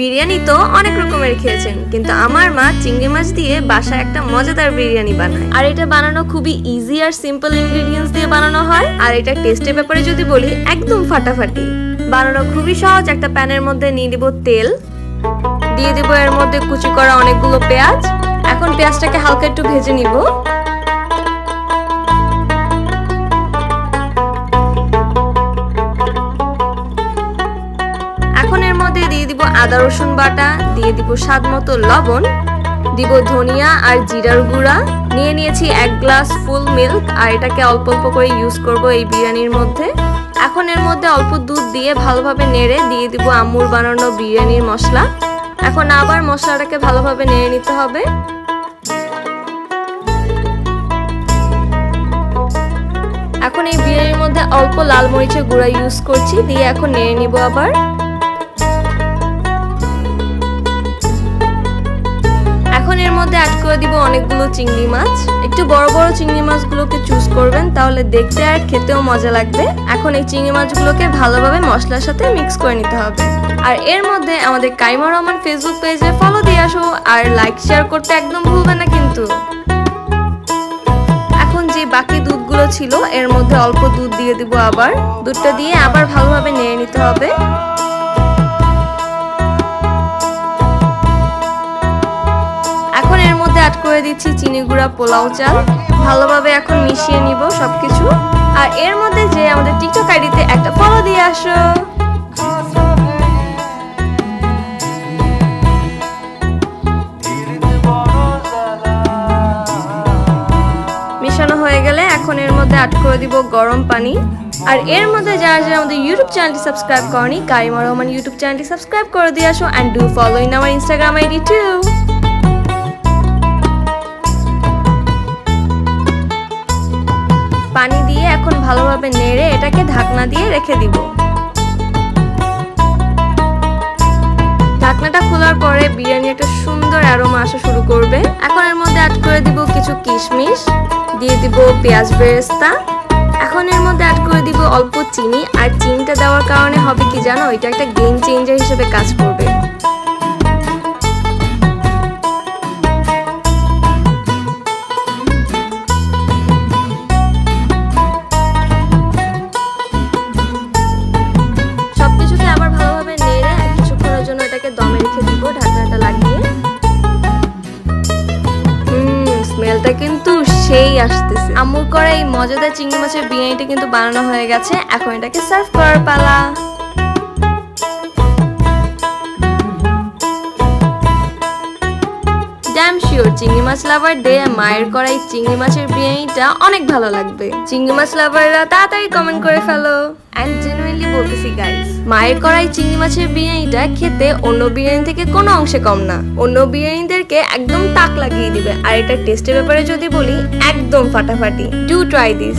বিরিয়ানি তো অনেক রকমের খেয়েছেন কিন্তু আমার মা চিংড়ি মাছ দিয়ে বাসায় একটা মজাদার বিরিয়ানি বানায়। আর এটা বানানো খুবই ইজি আর সিম্পল ইনগ্রেডিয়েন্টস দিয়ে বানানো হয়। আর এটা টেস্টের ব্যাপারে যদি বলি একদম ফাটাফাটি। বানানো খুবই সহজ একটা প্যানের মধ্যে নিয়ে দিব তেল দিয়ে দিব এর মধ্যে কুচি করা অনেকগুলো পেঁয়াজ। এখন পেঁয়াজটাকে হালকা একটু ভেজে নিব। আদা রসুন বাটা, দিয়ে দিব স্বাদ মতো লবণ, দিব ধনিয়া আর জিরার গুঁড়া। নিয়ে নিয়েছি এক গ্লাস ফুল মিল্ক, আর এটাকে অল্প অল্প করে ইউজ করব এই বিরিয়ানির মধ্যে। এখন এর মধ্যে অল্প দুধ দিয়ে ভালোভাবে নেড়ে দিয়ে দিব আমুর বানানো বিরিয়ানির মশলা। এখন আবার মশলাটাকে ভালোভাবে নেড়ে নিতে হবে। এখন এই বিরিয়ানির মধ্যে অল্প লাল মরিচের গুঁড়া ইউজ করছি, দিয়ে এখন নেড়ে নিব আবার। এখন এর মধ্যে অ্যাড করে দিব অনেকগুলো চিংড়ি মাছ। একটু বড় বড় চিংড়ি মাছগুলোকে চুজ করবেন, তাহলে দেখতে আর খেতেও মজা লাগবে। এখন এই চিংড়ি মাছগুলোকে ভালোভাবে মশলার সাথে মিক্স করে নিতে হবে। আর এর মধ্যে আমাদের কাইমা রহমান ফেসবুক পেজে ফলো দিয়ে আসো, আর লাইক শেয়ার করতে একদম ভুলবেন না কিন্তু। এখন যে বাকি দুধগুলো ছিল, এর মধ্যে অল্প দুধ দিয়ে দিব আবার। দুধটা দিয়ে আবার ভালোভাবে নেড়ে নিতে হবে। করে দিচ্ছি চিনি গুঁড়া, পোলাও, চাল। ভালোভাবে এখন মিশিয়ে নিব সবকিছু। আর এর মধ্যে যে আমাদের টিকটক আইডিতে একটা ফলো দিয়ে আসো। মেশানো হয়ে গেলে এখন এর মধ্যে অ্যাড করে দিব গরম পানি। আর এর মধ্যে যারা যারা আমাদের ইউটিউব চ্যানেলটি সাবস্ক্রাইব করনি, কারিমা রহমান ইউটিউব চ্যানেলটি সাবস্ক্রাইব করে দিয়ে আসো। অ্যান্ড ডু ফলো ইন আমার ইনস্টাগ্রাম আইডি টু পানি দিয়ে এখন ভালোভাবে নেড়ে এটাকে ঢাকনা দিয়ে রেখে দিব। ঢাকনাটা খোলার পরে বিরিয়ানি একটা সুন্দর অ্যারোমা আসা শুরু করবে। এখন এর মধ্যে অ্যাড করে দিব কিছু কিশমিশ, দিয়ে দিব পেঁয়াজ বেরেস্তা। এখন এর মধ্যে অ্যাড করে দিব অল্প চিনি, আর চিনিটা দেওয়ার কারণে হবে কি জানো? এটা একটা গেম চেঞ্জার হিসেবে কাজ করবে। দিব ঢাকনাটা লাগিয়ে। স্মেলটা কিন্তু সেই আসতেছে। আমুর করা এই মজাদার চিংড়ি মাছের বিরিয়ানিটা কিন্তু বানানো হয়ে গেছে। এখন এটাকে সার্ভ করার পালা। ড্যাম শিওর চিংড়ি মাছ লাভার ডে মায়ের করা চিংড়ি মাছের বিরিয়ানিটা অনেক ভালো লাগবে। চিংড়ি মাছ লাভাররা তাড়াতাড়ি কমেন্ট করে ফেলো। অ্যান্ড জেনুইনলি বলতেছি গাইস মায়ের করাই চিংড়ি মাছের বিরিয়ানিটা খেতে অন্য বিরিয়ানি থেকে কোনো অংশে কম না। অন্য বিরিয়ানিদেরকে একদম তাক লাগিয়ে দিবে। আর এটা টেস্টের ব্যাপারে যদি বলি, একদম ফাটাফাটি। To try this